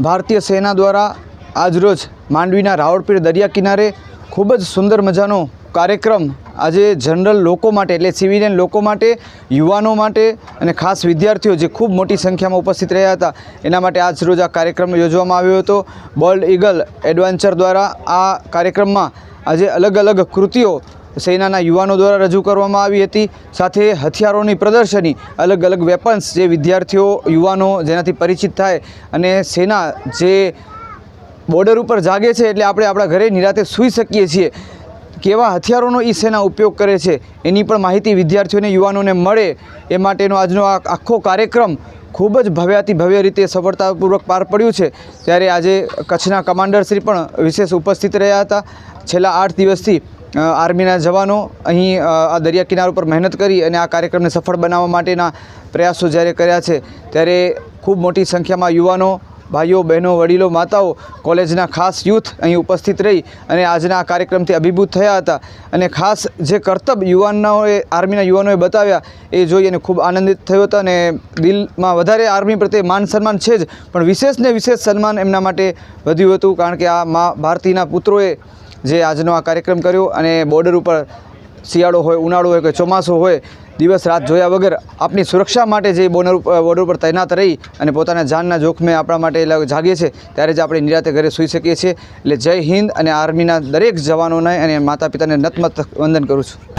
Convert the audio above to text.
ભારતીય સેના દ્વારા આજરોજ માંડવીના રાવળપીર દરિયા કિનારે ખૂબ જ સુંદર મજાનો કાર્યક્રમ આજે જનરલ લોકો માટે એટલે સિવિલિયન લોકો માટે, યુવાનો માટે અને ખાસ વિદ્યાર્થીઓ જે ખૂબ મોટી સંખ્યામાં ઉપસ્થિત રહ્યા હતા, એના માટે આજ રોજ આ કાર્યક્રમ યોજવામાં આવ્યો હતો. બોલ્ડ ઈગલ એડવેન્ચર દ્વારા આ કાર્યક્રમમાં આજે અલગ અલગ કૃતિઓ સેનાના યુવાનો દ્વારા રજૂ કરવામાં આવી હતી. સાથે હથિયારોની પ્રદર્શની, અલગ અલગ વેપન્સ જે વિદ્યાર્થીઓ, યુવાનો જેનાથી પરિચિત થાય અને સેના જે બોર્ડર ઉપર જાગે છે એટલે આપણે આપણા ઘરે નિરાતે સૂઈ શકીએ છીએ. કેવા હથિયારોનો એ સેના ઉપયોગ કરે છે, એની પણ માહિતી વિદ્યાર્થીઓને, યુવાનોને મળે. એ માટેનો આજનો આ આખો કાર્યક્રમ ખૂબ જ ભવ્યાતિ ભવ્ય રીતે સફળતાપૂર્વક પાર પડ્યું છે. ત્યારે આજે કચ્છના કમાન્ડરશ્રી પણ વિશેષ ઉપસ્થિત રહ્યા હતા. છેલ્લા આઠ દિવસથી આર્મીના જવાનો અહીં આ દરિયા કિનારા ઉપર મહેનત કરી અને આ કાર્યક્રમને સફળ બનાવવા માટેના પ્રયાસો જ્યારે કર્યા છે, ત્યારે ખૂબ મોટી સંખ્યામાં યુવાનો, ભાઈઓ, બહેનો, વડીલો, માતાઓ કોલેજના ખાસ યુથ અહીં ઉપસ્થિત રહી અને આજના આ કાર્યક્રમથી અભિભૂત થયા હતા અને ખાસ જે કર્તબ યુવાનોએ, આર્મીના યુવાનોએ બતાવ્યા એ જોઈ અને ખૂબ આનંદિત થયો હતો અને દિલમાં વધારે આર્મી પ્રત્યે માન સન્માન છે જ, પણ વિશેષને વિશેષ સન્માન એમના માટે વધ્યું હતું કારણ કે આ મા ભારતીના પુત્રોએ જે આજનો આ કાર્યક્રમ કર્યો અને બોર્ડર ઉપર શિયાળો હોય, ઉનાળો હોય કે ચોમાસું હોય, દિવસ રાત જોયા વગર આપની સુરક્ષા માટે જે બોર્ડર બોર્ડર ઉપર તૈનાત રહી અને પોતાના જાનના જોખમે આપણા માટે જાગીએ છીએ, ત્યારે જ આપણે નિરાતે ઘરે સૂઈ શકીએ છીએ. એટલે જય હિન્દ અને આર્મીના દરેક જવાનોને અને માતા પિતાને નતમત વંદન કરું છું.